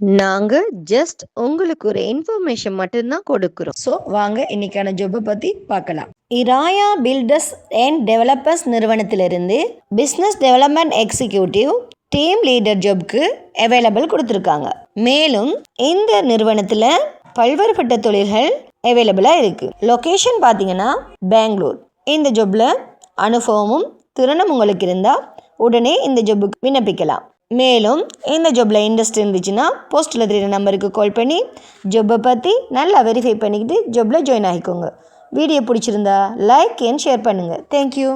நாங்க ஜஸ்ட் உங்களுக்கு ஒரு இன்ஃபர்மேஷன் மட்டும்தான் கொடுக்குறோம். ஸோ வாங்க இன்னைக்கான ஜாப்பை பத்தி பார்க்கலாம். இராயா பில்டர்ஸ் அண்ட் டெவலப்பர்ஸ் நிறுவனத்திலிருந்து business development executive team leader ஜாப்க்கு அவைலபிள் கொடுத்துருக்காங்க. மேலும் இந்த நிறுவனத்தில் பல்வேறுபட்ட தொழில்கள் அவைலபிளாக இருக்குது லொக்கேஷன் பார்த்தீங்கன்னா பெங்களூர். இந்த ஜாப்பில் அனுபவமும் திறனும் உங்களுக்கு இருந்தால் உடனே இந்த ஜாப்புக்கு விண்ணப்பிக்கலாம். மேலும் இந்த ஜாப்பில் இன்ட்ரெஸ்ட் இருந்துச்சுன்னா போஸ்ட்டில் தெரியுற நம்பருக்கு கால் பண்ணி ஜாப்பை பற்றி நல்லா வெரிஃபை பண்ணிக்கிட்டு ஜாப்பில் ஜாயின் ஆகிக்கோங்க. வீடியோ பிடிச்சிருந்தா லைக் அண்ட் ஷேர் பண்ணுங்கள் தேங்க்யூ